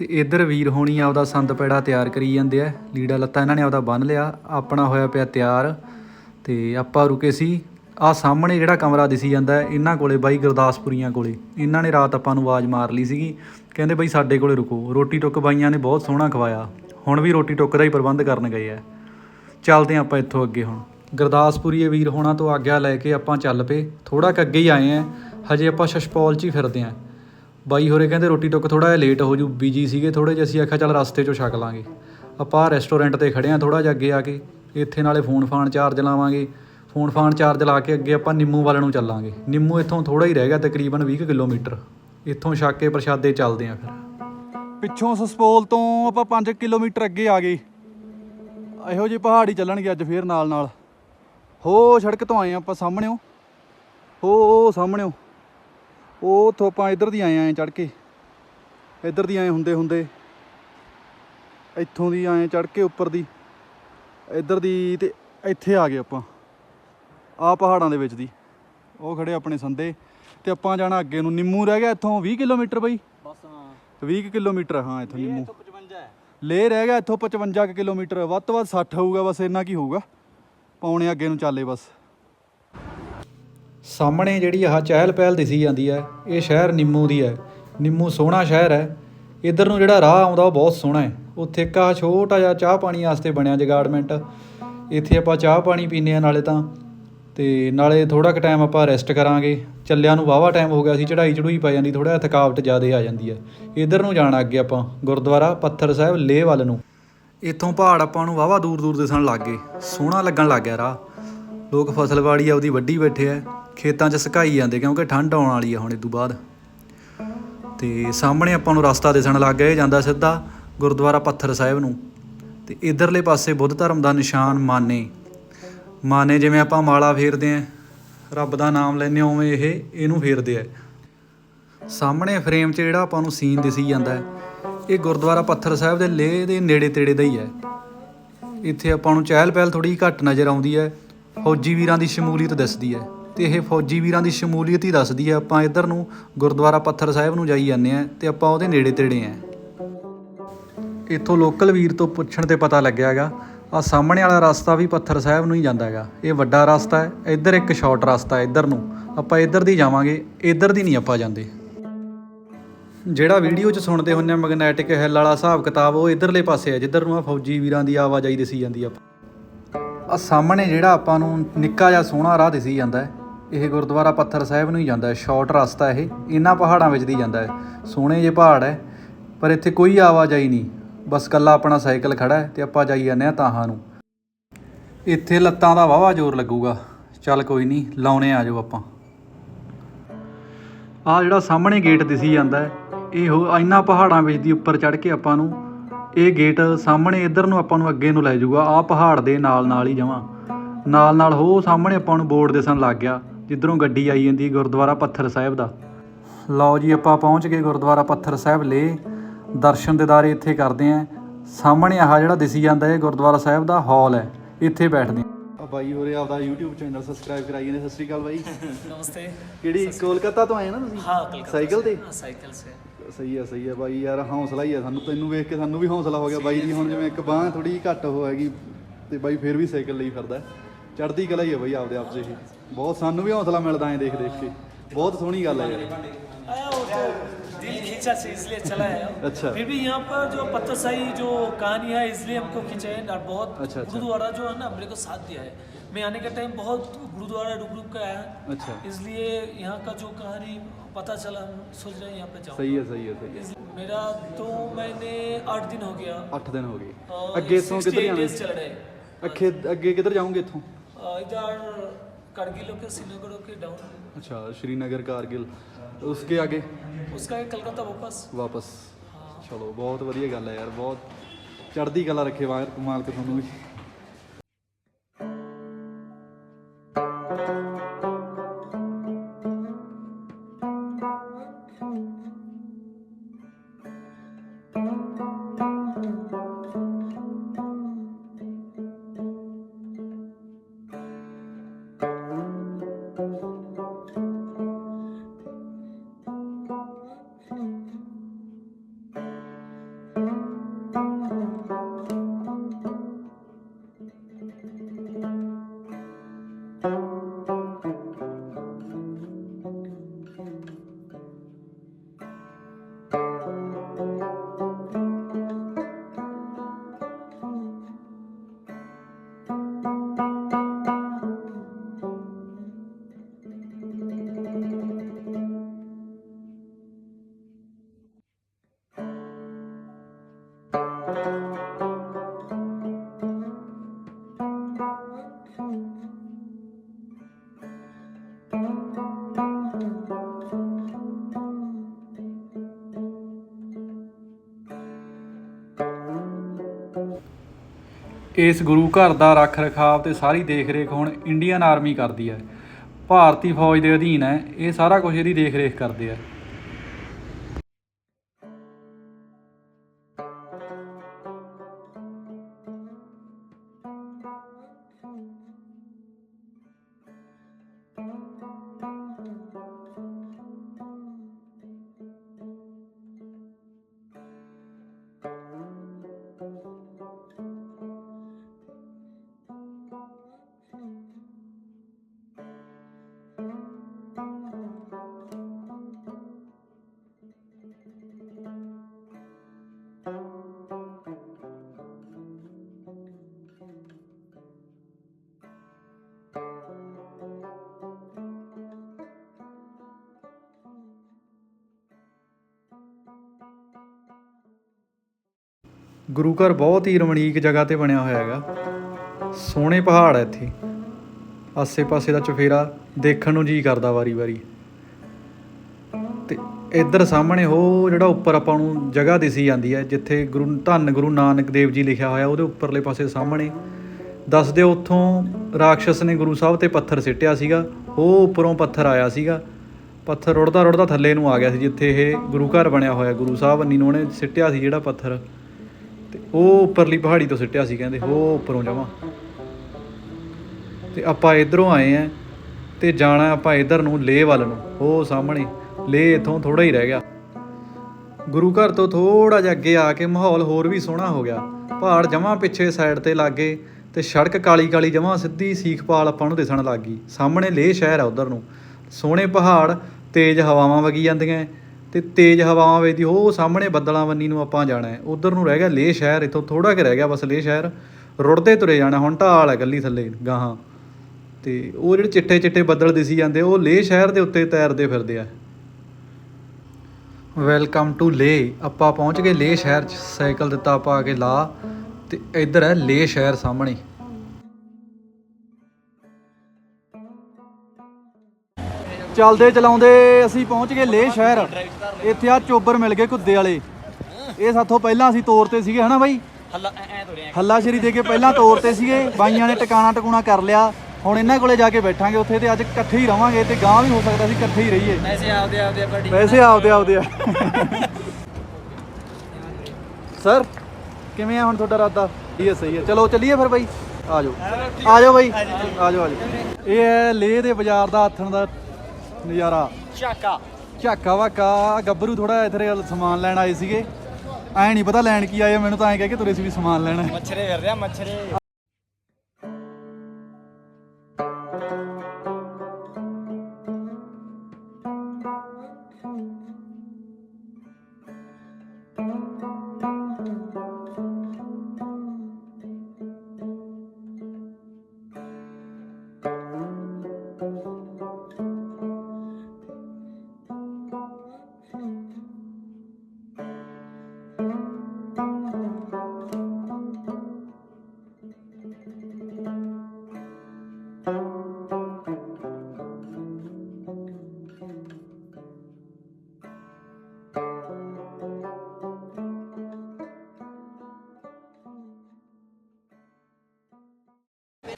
ਤੇ ਇਧਰ ਵੀਰ ਹੋਣੀ ਆਪਦਾ ਸੰਦ ਪੈੜਾ ਤਿਆਰ ਕਰੀ ਜਾਂਦੇ ਆ, ਲੀੜਾ ਲੱਤਾ ਇਹਨਾਂ ਨੇ ਆਪਦਾ ਬੰਨ ਲਿਆ, ਆਪਣਾ ਹੋਇਆ ਪਿਆ ਤਿਆਰ ਤੇ ਆਪਾਂ ਰੁਕੇ ਸੀ, ਆ ਸਾਹਮਣੇ ਜਿਹੜਾ ਕਮਰਾ ਦਿਸੀ ਜਾਂਦਾ ਇਹਨਾਂ ਕੋਲੇ ਬਾਈ ਗੁਰਦਾਸਪੁਰੀਆਂ ਕੋਲੇ, ਇਹਨਾਂ ਨੇ ਰਾਤ ਆਪਾਂ ਨੂੰ ਆਵਾਜ਼ ਮਾਰ ਲਈ ਸੀਗੀ, ਕਹਿੰਦੇ ਬਾਈ ਸਾਡੇ ਕੋਲੇ ਰੁਕੋ, ਰੋਟੀ ਟੁੱਕ ਬਾਈਆਂ ਨੇ ਬਹੁਤ ਸੋਹਣਾ ਖਵਾਇਆ, ਹੁਣ ਵੀ ਰੋਟੀ ਟੁੱਕ ਦਾ ਹੀ ਪ੍ਰਬੰਧ ਕਰਨ ਗਏ ਆ, ਚੱਲਦੇ ਹਾਂ ਆਪਾਂ ਇੱਥੋਂ ਅੱਗੇ ਹੁਣ, ਗੁਰਦਾਸਪੁਰੀ ਵੀਰ ਹੋਣਾ ਤੋਂ ਆਗਿਆ ਲੈ ਕੇ ਆਪਾਂ ਚੱਲ ਪਏ ਥੋੜਾ ਕੁ ਅੱਗੇ ਹੀ ਆਏ ਆ, ਹਜੇ ਆਪਾਂ ਸ਼ਸ਼ਪੌਲ 'ਚ ਹੀ ਫਿਰਦੇ ਆਂ ਬਾਈ ਹੋਰੇ ਕਹਿੰਦੇ ਰੋਟੀ ਟੁੱਕ ਥੋੜਾ ਜਿਹਾ ਲੇਟ ਹੋ ਜੂ ਬੀਜੀ ਸੀਗੇ ਥੋੜੇ ਜਿਹਾ, ਅਸੀਂ ਆਖਿਆ ਚੱਲ ਰਸਤੇ 'ਚੋਂ ਛਕ ਲਾਂਗੇ। ਆਪਾਂ ਰੈਸਟੋਰੈਂਟ ਤੇ ਖੜੇ ਆਂ ਥੋੜਾ ਜਿਹਾ ਅੱਗੇ ਆ ਕੇ, ਇੱਥੇ ਨਾਲੇ ਫੋਨ ਫਾਨ ਚਾਰਜ ਲਾਵਾਂਗੇ। ਫੋਨ ਫਾਨ ਚਾਰਜ ਲਾ ਕੇ ਅੱਗੇ ਆਪਾਂ ਨਿੰਮੂ ਵੱਲ ਨੂੰ ਚੱਲਾਂਗੇ। ਨਿੰਮੂ ਇੱਥੋਂ ਥੋੜਾ ਹੀ ਰਹਿ ਗਿਆ, ਤਕਰੀਬਨ 20 ਕੁ ਕਿਲੋਮੀਟਰ। ਇੱਥੋਂ ਛੱਕ ਕੇ ਪ੍ਰਸ਼ਾਦੇ ਚੱਲਦੇ ਆਂ ਫਿਰ। ਪਿੱਛੋਂ ਸਸਪੋਲ ਤੋਂ ਆਪਾਂ 5 ਕਿਲੋਮੀਟਰ ਅੱਗੇ ਆ ਗਏ। ਇਹੋ ਜਿਹੀ ਪਹਾੜੀ ਚੱਲਣਗੇ ਅੱਜ ਫੇਰ ਨਾਲ ਨਾਲ ਹੋ ਸੜਕ ਤੋਂ ਆਏ ਆਪਾਂ ਸਾਹਮਣੇਓ। ਹੋ ਉਹ ਉਹ ਉੱਥੋਂ ਆਪਾਂ ਇੱਧਰ ਦੀ ਆਏ ਆਂ ਚੜ ਕੇ। ਇੱਧਰ ਦੀ ਆਏ ਹੁੰਦੇ ਹੁੰਦੇ। ਇੱਥੋਂ ਦੀ ਆਏ ਚੜ ਕੇ ਉੱਪਰ ਦੀ। ਇੱਧਰ ਦੀ ਤੇ ਇੱਥੇ ਆ ਗਏ ਆਪਾਂ। ਆ ਪਹਾੜਾਂ ਦੇ ਵਿੱਚ ਦੀ। ਉਹ ਖੜੇ ਆਪਣੇ ਸੰਦੇ। ਤੇ ਆਪਾਂ ਜਾਣਾ ਅੱਗੇ ਨੂੰ। ਨਿੰਮੂ ਰਹਿ ਗਿਆ ਇੱਥੋਂ 20 ਕਿਲੋਮੀਟਰ ਬਈ। ਬਸ ਹਾਂ। 20 ਕੁ ਕਿਲੋਮੀਟਰ ਹਾਂ ਇੱਥੋਂ ਨਿੰਮੂ। 55 ਹੈ। ਲੇ ਰਹਿ ਗਿਆ ਇੱਥੋਂ 55 ਕੁ ਕਿਲੋਮੀਟਰ। ਵੱਧ ਤੋਂ ਵੱਧ 60 ਹੋਊਗਾ ਬਸ ਇੰਨਾ ਕੀ ਹੋਊਗਾ। ਪੌਣੇ ਅੱਗੇ ਨੂੰ ਚੱਲੇ ਬਸ। ਸਾਹਮਣੇ ਜਿਹੜੀ ਆਹ ਚਹਿਲ ਪਹਿਲ ਦਿਸੀ ਜਾਂਦੀ ਹੈ, ਇਹ ਸ਼ਹਿਰ ਨਿੰਮੂ ਦੀ ਹੈ। ਨਿੰਮੂ ਸੋਹਣਾ ਸ਼ਹਿਰ ਹੈ। ਇਧਰ ਨੂੰ ਜਿਹੜਾ ਰਾਹ ਆਉਂਦਾ ਉਹ ਬਹੁਤ ਸੋਹਣਾ ਹੈ। ਉੱਥੇ ਇੱਕ ਆਹ ਛੋਟਾ ਜਿਹਾ ਚਾਹ ਪਾਣੀ ਵਾਸਤੇ ਬਣਿਆ ਜਗਾਰਡਮੈਂਟ ਇੱਥੇ ਆਪਾਂ ਚਾਹ ਪਾਣੀ ਪੀਂਦੇ ਆ ਨਾਲੇ ਤਾਂ। ਤੇ ਨਾਲੇ ਥੋੜਾ ਕੁ ਟਾਈਮ ਆਪਾਂ ਰੈਸਟ ਕਰਾਂਗੇ। ਚੱਲਿਆਂ ਨੂੰ ਵਾਵਾ ਟਾਈਮ ਹੋ ਗਿਆ ਸੀ ਚੜਾਈ ਚੜੂਈ ਪੈ ਜਾਂਦੀ ਥੋੜਾ ਥਕਾਵਟ ਜ਼ਿਆਦਾ ਆ ਜਾਂਦੀ ਹੈ। ਇਧਰ ਨੂੰ ਜਾਣਾ ਅੱਗੇ ਆਪਾਂ, ਗੁਰਦੁਆਰਾ ਪੱਥਰ ਸਾਹਿਬ ਲੇਹ ਵੱਲ ਨੂੰ। ਇੱਥੋਂ ਪਹਾੜ ਆਪਾਂ ਨੂੰ ਵਾਵਾ ਦੂਰ ਦੂਰ ਦਿਸਣ ਲੱਗ ਗਏ। ਸੋਹਣਾ ਲੱਗਣ ਲੱਗ ਗਿਆ ਰਾਹ। ਲੋਕ ਫਸਲਵਾੜੀ ਆਪਦੀ ਵੱਢੀ ਬੈਠੇ ਆ ਖੇਤਾਂ 'ਚ ਸੁਕਾਈ ਜਾਂਦੇ, ਕਿਉਂਕਿ ਠੰਡ ਆਉਣ ਵਾਲੀ ਆ ਹੁਣ ਇਸ ਤੋਂ ਬਾਅਦ। ਤੇ ਸਾਹਮਣੇ ਆਪਾਂ ਨੂੰ ਰਸਤਾ ਦਿਸਣ ਲੱਗ ਗਿਆ, ਇਹ ਜਾਂਦਾ ਸਿੱਧਾ ਗੁਰਦੁਆਰਾ ਪੱਥਰ ਸਾਹਿਬ ਨੂੰ। ਤੇ ਇਧਰਲੇ ਪਾਸੇ ਬੁੱਧ ਧਰਮ ਦਾ ਨਿਸ਼ਾਨ ਮਾਨੇ। ਮਾਨੇ ਜਿਵੇਂ ਆਪਾਂ ਮਾਲਾ ਫੇਰਦੇ ਆਂ, ਰੱਬ ਦਾ ਨਾਮ ਲੈਂਦੇ ਉਵੇਂ ਇਹ, ਇਹਨੂੰ ਫੇਰਦੇ ਆ। ਸਾਹਮਣੇ ਫਰੇਮ 'ਚ ਜਿਹੜਾ ਆਪਾਂ ਨੂੰ ਸੀਨ ਦਿਸੀ ਜਾਂਦਾ ਹੈ ਇਹ ਗੁਰਦੁਆਰਾ ਪੱਥਰ ਸਾਹਿਬ ਦੇ ਲੇਹ ਦੇ ਨੇੜੇ ਤੇੜੇ ਦਾ ਹੀ ਹੈ ਇੱਥੇ ਆਪਾਂ ਨੂੰ ਚਹਿਲ ਪਹਿਲ ਥੋੜੀ ਘੱਟ ਨਜ਼ਰ ਆਉਂਦੀ ਹੈ ਫੌਜੀ ਵੀਰਾਂ ਦੀ ਸ਼ਮੂਲੀਅਤ ਦਿਸਦੀ ਹੈ ਤੇ ਇਹ ਫੌਜੀ ਵੀਰਾਂ ਦੀ ਸ਼ਮੂਲੀਅਤ ਹੀ ਦੱਸਦੀ ਹੈ। ਆਪਾਂ ਇੱਧਰ ਨੂੰ ਗੁਰਦੁਆਰਾ ਪੱਥਰ ਸਾਹਿਬ ਨੂੰ ਜਾਈ ਜਾਂਦੇ ਆ ਤੇ ਆਪਾਂ ਉਹਦੇ ਨੇੜੇ ਤੇੜੇ ਆ ਇੱਥੋਂ ਲੋਕਲ ਵੀਰ ਤੋਂ ਪੁੱਛਣ ਤੇ ਪਤਾ ਲੱਗਿਆ ਹੈਗਾ ਆ ਸਾਹਮਣੇ ਵਾਲਾ ਰਸਤਾ ਵੀ ਪੱਥਰ ਸਾਹਿਬ ਨੂੰ ਹੀ ਜਾਂਦਾ ਹੈਗਾ। ਇਹ ਵੱਡਾ ਰਸਤਾ ਹੈ, ਇੱਧਰ ਇੱਕ ਸ਼ਾਰਟ ਰਸਤਾ ਹੈ ਇੱਧਰ ਨੂੰ। ਆਪਾਂ ਇੱਧਰ ਦੀ ਜਾਵਾਂਗੇ, ਇੱਧਰ ਦੀ ਨਹੀਂ ਆਪਾਂ ਜਾਂਦੇ। ਜਿਹੜਾ ਵੀਡੀਓ 'ਚ ਸੁਣਦੇ ਹੁੰਨੇ ਆ ਮੈਗਨੈਟਿਕ ਹਿੱਲ ਵਾਲਾ ਹਿਸਾਬ ਕਿਤਾਬ, ਉਹ ਇਧਰਲੇ ਪਾਸੇ ਹੈ, ਜਿੱਧਰ ਨੂੰ ਆ ਫੌਜੀ ਵੀਰਾਂ ਦੀ ਆਵਾਜਾਈ ਦਿਸੀ ਜਾਂਦੀ ਆ। ਆ ਸਾਹਮਣੇ ਜਿਹੜਾ ਆਪਾਂ ਨੂੰ ਨਿੱਕਾ ਜਿਹਾ ਸੋਹਣਾ ਰਾਹ ਦਿਸੀ ਜਾਂਦਾ ਹੈ ਇਹ ਗੁਰਦੁਆਰਾ ਪੱਥਰ ਸਾਹਿਬ ਨੂੰ ਹੀ ਜਾਂਦਾ ਹੈ ਸ਼ਾਰਟ ਰਸਤਾ ਇਹ ਇਹਨਾਂ ਪਹਾੜਾਂ ਵਿੱਚ ਦੀ ਜਾਂਦਾ ਹੈ। ਸੋਹਣੇ ਜਿਹੇ ਪਹਾੜ ਹੈ, ਪਰ ਇੱਥੇ ਕੋਈ ਆਵਾਜਾਈ ਨਹੀਂ। ਬਸ ਕੱਲਾ ਆਪਣਾ ਸਾਈਕਲ ਖੜਾ ਹੈ ਤੇ ਆਪਾਂ ਜਾਈ ਜਾਂਦੇ ਆ ਤਾਹਾਂ ਨੂੰ। ਇੱਥੇ ਲੱਤਾਂ ਦਾ ਵਾਵਾ ਜ਼ੋਰ ਲੱਗੂਗਾ। ਚੱਲ ਕੋਈ ਨਹੀਂ, ਲਾਉਣੇ ਆ ਜਾਓ ਆਪਾਂ। ਆ ਜਿਹੜਾ ਸਾਹਮਣੇ ਗੇਟ ਦਿਸੀ ਜਾਂਦਾ ਹੈ, ਇਹ ਹੋ ਇਹਨਾਂ ਪਹਾੜਾਂ ਵਿੱਚ ਦੀ ਉੱਪਰ ਚੜ੍ਹ ਕੇ ਆਪਾਂ ਨੂੰ ਇਹ ਗੇਟ ਸਾਹਮਣੇ ਇੱਧਰ ਨੂੰ ਆਪਾਂ ਨੂੰ ਅੱਗੇ ਨੂੰ ਲੈ ਜਾਊਗਾ। ਆ ਪਹਾੜ ਦੇ ਨਾਲ ਨਾਲ ਹੀ ਜਾਵਾਂ। ਨਾਲ ਨਾਲ ਹੋ, ਸਾਹਮਣੇ ਆਪਾਂ ਨੂੰ ਬੋਰਡ ਦਿਸਣ ਲੱਗ ਗਿਆ। ਜਿੱਧਰੋਂ ਗੱਡੀ ਆਈ ਜਾਂਦੀ ਗੁਰਦੁਆਰਾ ਪੱਥਰ ਸਾਹਿਬ ਦਾ। ਲਓ ਜੀ ਆਪਾਂ ਪਹੁੰਚ ਗਏ ਗੁਰਦੁਆਰਾ ਪੱਥਰ ਸਾਹਿਬ ਲੇ। ਦਰਸ਼ਨ ਦਿਦਾਰੇ ਇੱਥੇ ਕਰਦੇ ਆਂ। ਸਾਹਮਣੇ ਆਹ ਜਿਹੜਾ ਦਿਸੀ ਜਾਂਦਾ ਇਹ ਗੁਰਦੁਆਰਾ ਸਾਹਿਬ ਦਾ ਹਾਲ ਹੈ। ਇੱਥੇ ਬੈਠਦੇ ਆ। ਬਾਈ ਹੋਰੇ ਆਪਦਾ YouTube ਚੈਨਲ ਸਬਸਕ੍ਰਾਈਬ ਕਰਾਈ ਨੇ ਸਤਿ ਸ਼੍ਰੀ ਅਕਾਲ ਬਾਈ। ਨਮਸਤੇ। ਕਿਹੜੀ ਕੋਲਕਾਤਾ ਤੋਂ ਆਏ ਨਾ ਤੁਸੀਂ? ਹਾਂ ਕੋਲਕਾਤਾ ਸਾਈਕਲ ਤੇ? ਹਾਂ ਸਾਈਕਲ ਸੇ। ਸਹੀ ਆ ਸਹੀ ਆ ਬਾਈ ਯਾਰ ਹੌਸਲਾ ਹੀ ਆ ਸਾਨੂੰ। ਤੈਨੂੰ ਵੇਖ ਕੇ ਸਾਨੂੰ ਵੀ ਹੌਸਲਾ ਹੋ ਗਿਆ। ਬਾਈ ਜੀ ਹੁਣ ਜਿਵੇਂ ਇੱਕ ਬਾਹ ਥੋੜੀ ਜਿਹੀ ਘੱਟ ਹੋ ਹੈਗੀ ਤੇ ਬਾਈ ਫੇਰ ਵੀ ਸਾਈਕਲ ਲਈ ਫਿਰਦਾ। ਚੜਦੀ ਕਲਾ ਹੀ ਆ ਬਾਈ ਆਪਦੇ ਆਪ 'ਚ ਬਹੁਤ ਸਾਨੂੰ ਵੀ ਹੌਸਲਾ ਮਿਲਦਾ ਐ ਦੇਖ ਦੇਖ ਕੇ ਬਹੁਤ ਸੋਹਣੀ ਗੱਲ ਹੈ ਯਾਰ आया वो तो दिल खींचा से इसलिए चला है अच्छा। फिर भी यहाँ पर जो पत्थर शाही जो कहानी है इसलिए हमको खींचा है और बहुत अच्छा, अच्छा। गुरुद्वारा जो है ना मेरे को साथ दिया है मैं आने के टाइम बहुत गुरुद्वारा रुक रुक के आया अच्छा इसलिए यहाँ का जो कहानी पता चला हम सोच रहे हैं यहाँ पे जाऊँ ਸਹੀ ਹੈ ਸਹੀ ਹੈ ਸਹੀ ਹੈ इस- मेरा तो मैंने आठ दिन हो गया 8 ਦਿਨ ਹੋ ਗਏ और ਅੱਗੇ ਤੋਂ 68 ਕਿੱਧਰ ਜਾਣਾ days चल रहे ਅੱਗੇ ਅੱਗੇ ਕਿੱਧਰ ਜਾਓਗੇ ਇੱਥੋਂ अ, इधर करगिल के श्रीनगर के डाउन ਅੱਛਾ ਸ਼੍ਰੀਨਗਰ ਕਾਰਗਿਲ ਉਸਕੇ ਆਗੇ उसका है कलकत्ता वापस ਵਾਪਸ ਚਲੋ ਬਹੁਤ ਵਧੀਆ ਗੱਲ ਹੈ ਯਾਰ ਬਹੁਤ ਚੜ੍ਹਦੀ ਕਲਾ ਰੱਖੇ ਮਾਲਕ ਮਾਲਕ ਤੁਹਾਨੂੰ ਵੀ ਇਸ ਗੁਰੂ ਘਰ ਦਾ ਰੱਖ ਰਖਾਵ ਤੇ ਸਾਰੀ ਦੇਖ ਰੇਖ ਹੁਣ ਇੰਡੀਅਨ ਆਰਮੀ ਕਰਦੀ ਹੈ। ਭਾਰਤੀ ਫੌਜ ਦੇ ਅਧੀਨ ਹੈ। ਇਹ ਸਾਰਾ ਕੁਝ ਇਹਦੀ ਦੇਖ ਰੇਖ ਕਰਦੇ ਆ ਗੁਰੂ ਘਰ ਬਹੁਤ ਹੀ ਰਮਣੀਕ ਜਗ੍ਹਾ ਤੇ ਬਣਿਆ ਹੋਇਆ ਹੈਗਾ। ਸੋਹਣੇ ਪਹਾੜ ਹੈ ਇੱਥੇ। ਆਸੇ-ਪਾਸੇ ਦਾ ਚਫੇਰਾ ਦੇਖਣ ਨੂੰ ਜੀ ਕਰਦਾ ਵਾਰੀ-ਵਾਰੀ। ਤੇ ਇੱਧਰ ਸਾਹਮਣੇ ਉਹ ਜਿਹੜਾ ਉੱਪਰ ਆਪਾਂ ਨੂੰ ਜਗ੍ਹਾ ਦਿਸੀ ਜਾਂਦੀ ਹੈ, ਜਿੱਥੇ ਗੁਰੂ ਧੰਨ ਗੁਰੂ ਨਾਨਕ ਦੇਵ ਜੀ ਲਿਖਿਆ ਹੋਇਆ, ਉਹਦੇ ਉੱਪਰਲੇ ਪਾਸੇ ਸਾਹਮਣੇ। ਦੱਸਦੇ ਉੱਥੋਂ ਰਾਖਸ਼ਸ ਨੇ ਗੁਰੂ ਸਾਹਿਬ ਤੇ ਪੱਥਰ ਸਿੱਟਿਆ ਸੀਗਾ, ਉਹ ਉੱਪਰੋਂ ਪੱਥਰ ਆਇਆ ਸੀਗਾ। ਪੱਥਰ ਰੁੜਦਾ ਰੁੜਦਾ ਥੱਲੇ ਨੂੰ ਆ ਗਿਆ ਸੀ, ਜਿੱਥੇ ਇਹ ਗੁਰੂ ਘਰ ਬਣਿਆ ਹੋਇਆ ਗੁਰੂ ਸਾਹਿਬ ਅੰਨੀ ਨੂੰ ਉਹਨੇ ਸਿੱਟਿਆ ਸੀ ਜਿਹੜਾ ਪੱਥਰ। ਤੇ ਉਹ ਉੱਪਰਲੀ ਪਹਾੜੀ ਤੋਂ ਸਿੱਟਿਆ ਸੀ ਕਹਿੰਦੇ ਉਹ ਉੱਪਰੋਂ ਜਾਵਾਂ। ਤੇ ਆਪਾਂ ਇਧਰੋਂ ਆਏ ਆ ਤੇ ਜਾਣਾ ਆਪਾਂ ਇਧਰ ਨੂੰ ਲੇਹ ਵੱਲ ਨੂੰ ਉਹ ਸਾਹਮਣੇ, ਲੇਹ ਇਥੋਂ ਥੋੜਾ ਹੀ ਰਹਿ ਗਿਆ। ਗੁਰੂ ਘਰ ਤੋਂ ਥੋੜਾ ਜਿਹਾ ਅੱਗੇ ਆ ਕੇ ਮਾਹੌਲ ਹੋਰ ਵੀ ਸੋਹਣਾ ਹੋ ਗਿਆ। ਪਹਾੜ ਜਮਾਂ ਪਿੱਛੇ ਸਾਈਡ ਤੇ ਲੱਗੇ ਤੇ ਸੜਕ ਕਾਲੀ ਕਾਲੀ ਜਮਾਂ ਸਿੱਧੀ ਸੀਖਪਾਲ ਆਪਾਂ ਨੂੰ ਦਿਸਣ ਲੱਗ ਗਈ। ਸਾਹਮਣੇ ਲੇਹ ਸ਼ਹਿਰ ਆ ਉਧਰ ਨੂੰ। ਸੋਹਣੇ ਪਹਾੜ, ਤੇਜ਼ ਹਵਾਵਾਂ ਵਗੀ ਜਾਂਦੀਆਂ। ਤੇ ਤੇਜ਼ ਹਵਾਵਾਂ ਵੇਦੀ ਉਹ ਸਾਹਮਣੇ ਬੱਦਲਾਂ ਬੰਨੀ ਨੂੰ ਆਪਾਂ ਜਾਣਾ ਹੈ। ਉਧਰ ਨੂੰ ਰਹਿ ਗਿਆ ਲੇਹ ਸ਼ਹਿਰ, ਇਥੋਂ ਥੋੜਾ ਕਿ ਰਹਿ ਗਿਆ ਬਸ ਲੇਹ ਸ਼ਹਿਰ। ਰੁੜਦੇ ਤੁਰੇ ਜਾਣਾ, ਹੁਣ ਢਾਲ ਹੈ ਗੱਲੀ ਥੱਲੇ, ਗਾਹਾਂ। ਤੇ ਉਹ ਜਿਹੜੇ ਚਿੱਟੇ ਚਿੱਟੇ ਬੱਦਲ ਦਿਸੀ ਜਾਂਦੇ, ਉਹ ਲੇਹ ਸ਼ਹਿਰ ਦੇ ਉੱਤੇ ਤੈਰਦੇ ਫਿਰਦੇ ਆ। ਵੈਲਕਮ ਟੂ ਲੇਹ ਆਪਾਂ ਪਹੁੰਚ ਗਏ ਲੇਹ ਸ਼ਹਿਰ ਚ, ਸਾਈਕਲ ਦਿੱਤਾ ਪਾ ਕੇ ਲਾ, ਤੇ ਇੱਧਰ ਹੈ ਲੇਹ ਸ਼ਹਿਰ ਸਾਹਮਣੇ। ਚਲਦੇ ਚਲਾਉਂਦੇ ਅਸੀਂ ਪਹੁੰਚ ਗਏ ਲੇਹ ਸ਼ਹਿਰ। ਇੱਥੇ ਆ ਚੋਬਰ ਮਿਲ ਗਏ ਕੁੱਦੇ ਵਾਲੇ। ਇਹ ਸਾਥੋਂ ਪਹਿਲਾਂ ਅਸੀਂ ਤੋਰ ਤੇ ਸੀਗੇ ਹਨਾ ਬਾਈ? ਹੱਲਾ ਐ ਤੋੜਿਆ ਹੱਲਾ ਸ਼ਰੀ ਦੇ ਕੇ ਪਹਿਲਾਂ ਤੋਰ ਤੇ ਸੀਗੇ। ਬਾਈਆਂ ਨੇ ਟਿਕਾਣਾ ਟਕੂਣਾ ਕਰ ਲਿਆ। ਹੁਣ ਇਹਨਾਂ ਕੋਲੇ ਜਾ ਕੇ ਬੈਠਾਂਗੇ ਉੱਥੇ ਤੇ ਅੱਜ ਇਕੱਠੇ ਹੀ ਰਵਾਂਗੇ ਤੇ ਗਾਂ ਵੀ ਹੋ ਸਕਦਾ ਸੀ ਇਕੱਠੇ ਹੀ ਰਹੀਏ। ਐਸੇ ਆਪਦੇ ਆਪਦੇ ਬੜੀ ਪੈਸੇ ਆਪਦੇ ਆਪਦੇ। ਆ ਸਰ ਕਿਵੇਂ ਆ ਹੁਣ ਤੁਹਾਡਾ ਇਰਾਦਾ? ਇਹ ਹੈ ਸਹੀ ਹੈ ਚਲੋ ਚੱਲੀਏ ਫਿਰ ਬਾਈ। ਆ ਜਾਓ। ਆ ਜਾਓ ਬਾਈ। ਆ ਜਾਓ ਆ ਜਾਓ। ਇਹ ਹੈ ਲੇਹ ਦੇ ਬਾਜ਼ਾਰ ਦਾ ਆਥਣ ਦਾ ਨਜ਼ਾਰਾ। ਚਾਕਾ ਝਾਕਾ ਵਾਕਾ ਗੱਭਰੂ ਥੋੜਾ ਇੱਥੇ ਸਮਾਨ ਲੈਣ ਆਏ ਸੀਗੇ। ਐ ਨਹੀਂ ਪਤਾ ਲੈਣ ਕੀ ਆਏ ਆ, ਮੈਨੂੰ ਤਾਂ ਐਂ ਕਹਿ ਕੇ ਤੁਰੇ ਸੀ ਵੀ ਸਮਾਨ ਲੈਣਾ। ਹੈ। ਮੱਛਰੇ ਫਿਰ ਰਿਹਾ ਮੱਛਰੇ।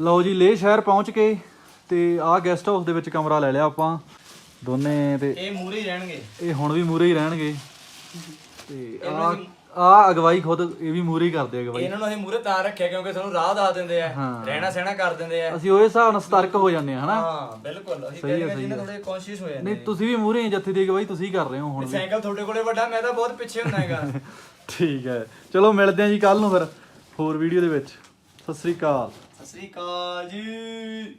ਲਓ ਜੀ ਲੇਹ ਸ਼ਹਿਰ ਪਹੁੰਚ ਕੇ ਤੇ ਆਹ ਗੈਸਟ ਹਾਊਸ ਦੇ ਵਿੱਚ ਕਮਰਾ ਲੈ ਲਿਆ ਆਪਾਂ। ਦੋਨੇ ਤੇ ਇਹ ਮੂਰੇ ਹੀ ਰਹਿਣਗੇ। ਇਹ ਹੁਣ ਵੀ ਮੂਰੇ ਹੀ ਰਹਿਣਗੇ। ਤੇ ਆ ਆ ਅਗਵਾਈ ਖੁਦ ਇਹ ਵੀ ਮੂਰੇ ਹੀ ਕਰਦੇ ਆ ਅਗਵਾਈ। ਇਹਨਾਂ ਨੂੰ ਅਸੀਂ ਮੂਰੇ ਤਾਂ ਰੱਖਿਆ ਕਿਉਂਕਿ ਸਾਨੂੰ ਰਾਹ ਦੱਸ ਦਿੰਦੇ ਆ ਹਾਂ। ਰਹਿਣਾ ਸਹਿਣਾ ਕਰ ਦਿੰਦੇ ਆ। ਅਸੀਂ ਉਹ ਹਿਸਾਬ ਨਾਲ ਸਤਰਕ ਹੋ ਜਾਂਦੇ ਆ ਹਨਾ? ਹਾਂ ਬਿਲਕੁਲ। ਅਸੀਂ ਕਹਿੰਦੇ ਜੀ ਨਾ ਥੋੜੇ ਕੌਨਸ਼ੀਅਸ ਹੋ ਜਾਂਦੇ ਨਹੀਂ ਤੁਸੀਂ ਵੀ ਮੂਰੇ ਜੱਥੇ ਦੀ ਅਗਵਾਈ ਤੁਸੀਂ ਕਰ ਰਹੇ ਹੋ ਹੁਣ ਵੀ। ਸਾਈਕਲ ਤੁਹਾਡੇ ਕੋਲੇ ਵੱਡਾ ਮੈਂ ਤਾਂ ਬਹੁਤ ਪਿੱਛੇ ਹੁੰਦਾ ਹੈਗਾ। ਠੀਕ ਹੈ। ਚਲੋ ਮਿਲਦੇ ਆ ਜੀ ਕੱਲ ਨੂੰ ਫਿਰ ਹੋਰ ਵੀਡੀਓ ਦੇ ਵਿੱਚ। ਸਤਿ ਸ੍ਰੀ ਅਕਾਲ। ਸਤਿ ਸ੍ਰੀ ਅਕਾਲ ਜੀ